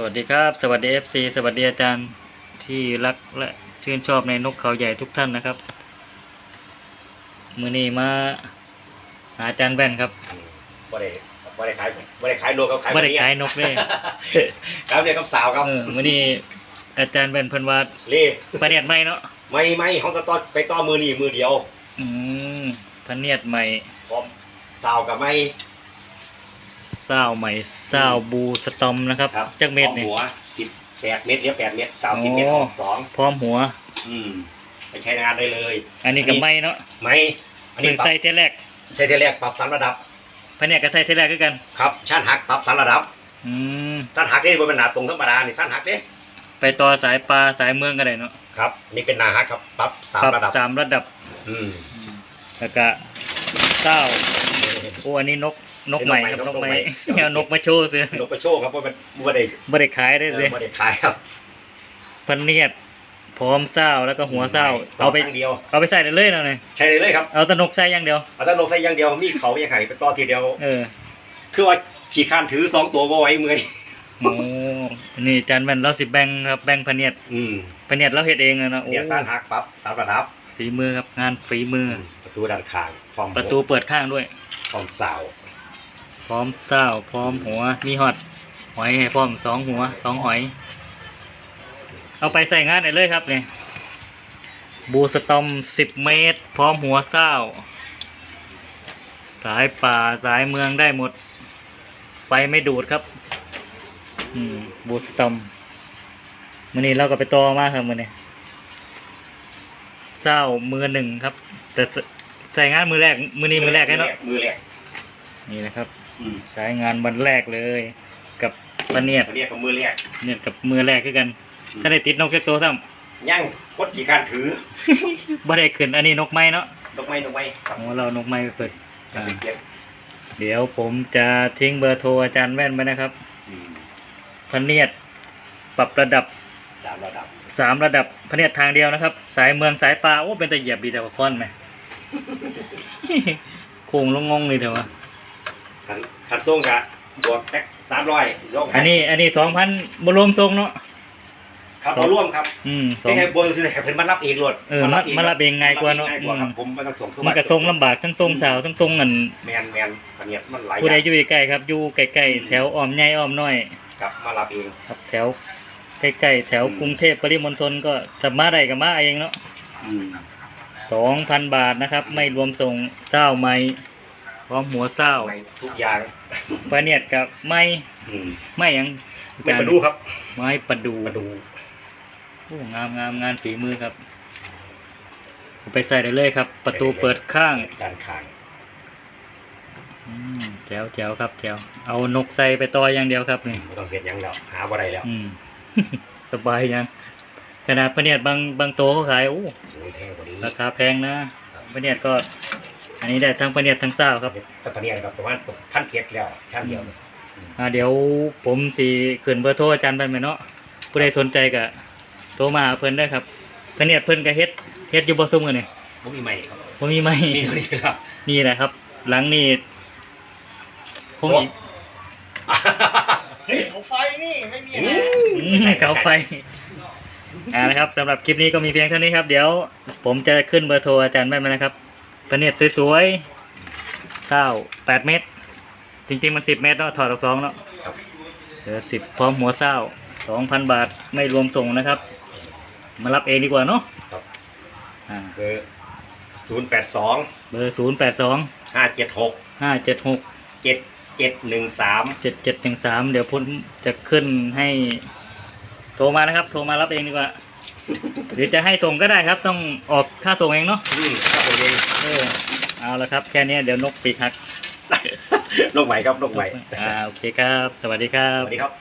สวัสดีครับ สวัสดีเอฟซีสวัสดีอาจารย์ที่รักและชื่นชอบในนกเขาใหญ่ทุกท่านนะครับ มือนี้มาหาอาจารย์แว่นครับบ่ได้บ่ได้ขายบ่ได้ขายนกครับขายบ่ได้ขายนกเลยครับเรียกกับสาวครับเออมือนี้อาจารย์แว่นเพิ่นว่าเล่ประเนียดใหม่เนาะไม่ไม่เขาก็ต้อนไปต้อมือนี่มือเดียว อืมพระเนียดใหม่พร้อมสาวกับไม่ เศร้าใหม่เศร้าบูสตอมนะครับครับจักเม็ดพร้อนี่หัวสิบแปดเม็ดเนี้ยแปดเม็ดสาวโอ้สิบเม็ดออกสองพร้อมหัว อืมไปใช้งานได้เลย อันนี้ก็ไม่เนาะไม่อันนี้เพิ่งปรับใส่เทแรกใช้เทแรกปรับสามระดับพระเนียดก็ใส่เทแรกคือกัน ครับชั้นหักปรับสามระดับอืมชั้นหักนี่บนเป็นหนาตรงธรรมดานี่ชั้นหักเด้ไปต่อสายปลาสายเมืองก็ได้เนาะครับนี่เป็นหนาหักครับปรับสามปรับระดับ สามระดับอืม แล้วก็ เต้าโอ้อันนี้นกนกใหม่ครับนกใหม่เอานกมาโชว์ซื้อนกประโชคครับเพราะมันบ่ได้บ่ได้ขายได้เลยบ่ได้ขายครับพันเนียดพร้อมเศร้าแล้วก็หัวเศร้าเอาไปครั้งเดียวเอาไปใส่ได้เลยนะเนี่ยใช้เลยเลยครับเอาแตะนกใส่อย่างเดียวเอาแต่ลงใส่อย่างเดียวมีเขาอย่างไห้ไปต่อทีเดียวเออคือว่าขี่ข้านถือสองตัวบ่ไหว้เมื่อยโอ้นี่จานแว่นเราสิแบ่งครับแบ่งพันเนียดอืมพันเนียดเราเฮ็ดเองอะนะโอ้เนี่ยสร้างหักปั๊บสามระดับฝีมือครับงานฝีมือประ ตูด้านข้างพร้อมประตูเปิดข้างด้วย พร้อมสาวพร้อมเศร้าพร้อมหัวมีฮอตหอยให้พร้อมสองหัวสองหอย เอาไปใส่งานได้เลยครับเนี่ยบูสตอมสิบเมตร พร้อมหัวเศร้าสายป่าสายเมืองได้หมด ไฟไม่ดูดครับ อืมบูสตอมมือนี้เราก็ไปต่อมาครับมือนี้เศร้ามือหนึ่งครับ แต่ส ใส่งานมือแรกมือนี้มือแรกแค่เนาะมือแรกนี่นะครับอืมใช้งานวันแรกเลย กับปะเนียดเขาเรียกกับมือแรกเนี่ยกับมือแรกคือกันถ้าได้ติดนกแค่ตัวซ้ย่างคดขี่ข้านถือำบ่ได้ขึ้นอันนี้นกไม้เนาะดอกไม้ดอกไม้ครับโอ้เรานกไม้ไปฝึกจะอ่าเป็นเกียรติเดี๋ยวผมจะทิ้งเบอร์โทรอาจารย์แว่นไปนะครับอืมพะเนียดปรับระดับ สามระดับ สามระดับพะเนียดทางเดียวนะครับ สายเมืองสายปลาโอ้เป็นตะเหยียบดีแต่ว่าค่อนไหม โค้งลงงงเลยเถอะวะขันขันส่งกะบวกแท็กสามร้อยอันนี้ อันนี้สองพันบรวมทรงเนาะครับมาร่วมครับอืมสอเป็นงไงบนซื้อให้เพิ่นมารับเองโลดเออมามารับเองง่ายกว่าเนอะง่ายกว่าครับอืมผมไม่ต้องส่งคือมันก็ทรงลำบากทั้งทรงสาวทั้งทรงเงินแมนแมนอันเนี้ยมันหลายผู้ใดอย่างอยู่ใกล้ๆครับอยู่ใกล้ๆแถวอ้อมใหญ่อ้อมน้อยครับมารับเองครับแถวใกล้ๆแถวกรุงเทพปริมณฑลก็จะมาได้ก็มาเองเนาะอืม สองพันบาทนะครับ ไม่รวมส่งเจ้าไม้พร้อมหัวเจ้าในทุกอย่างปลาเนียดกับไม้อืมไม้หยังไม่มาดูครับไม้ประดูมาดูโอ้งามงามงานฝีมือครับเอาไปใส่ได้เลยครับ ประตูเปิดข้างด้านข้างอืมแจ๋วแจ๋วครับแจ๋วเอานกใส่ไปต่ออย่างเดียวครับนี่ไม่ต้องเห็นยังแล้วหาบ่ได้แล้ว อืม สบายยัง ขนาดปลาเนียดบางบางโตวเขาขายโอ้โอ้ยแพงกว่านี้ราคาแพงนะปลาเนียดก็ อันนี้ได้ทั้งปลาเนียดทั้งเศร้าครับแต่ปะเนี่ยครับประมาณพันเกียรแล้วชั้นเดียวเลยอ่าเดี๋ยวผมสีขึ้นเบอร์โทรอาจารย์ไปไหมเนาะผู้ใดสนใจก็โทรมาหาเพิ่นได้ครับปลาเนียดเพิ่นก็เฮ็ดเฮ็ดอยู่บ่ซุ่มกันนี่ผมมีใหม่ครับผมมีไหมนี่เท่านี้ครับนี่แหละครับ หลังนี่คงอีกเฮ้ยเขาไฟนี่ไม่มีอือะไรอืมเสาไฟ อ่านะครับสำหรับคลิปนี้ก็มีเพียงเท่านี้ครับ เดี๋ยวผมจะขึ้นเบอร์โทรอาจารย์แม่มานะครับปลาเนียดสวยๆข้าวแปดเมตร จริงๆมันสิบเมตรเนาะถอดออกสองเนาะครับเหลือสิบพร้อมหัวเศร้าสองพันบาทไม่รวมส่งนะครับ มารับเองดีกว่าเนาะครับอ่าเบอร์ศูนย์แปดสองเบอร์ศูนย์แปดสองห้าเจ็ดหกห้าเจ็ดหกเจ็ดเจ็ดหนึ่งสามเจ็ดเจ็ดหนึ่งสามเดี๋ยวผมจะขึ้นให้ โทรมานะครับ โทรมารับเองดีกว่า หรือจะให้ส่งก็ได้ครับ ต้องออกค่าส่งเองเนาะอืมครับผมเองเออเอาละครับ แค่นี้เดี๋ยวนกปีกหักโรคใหม่ครับโรคใหม่อ่าโอเคครับ สวัสดีครัสบ วัสดีครับ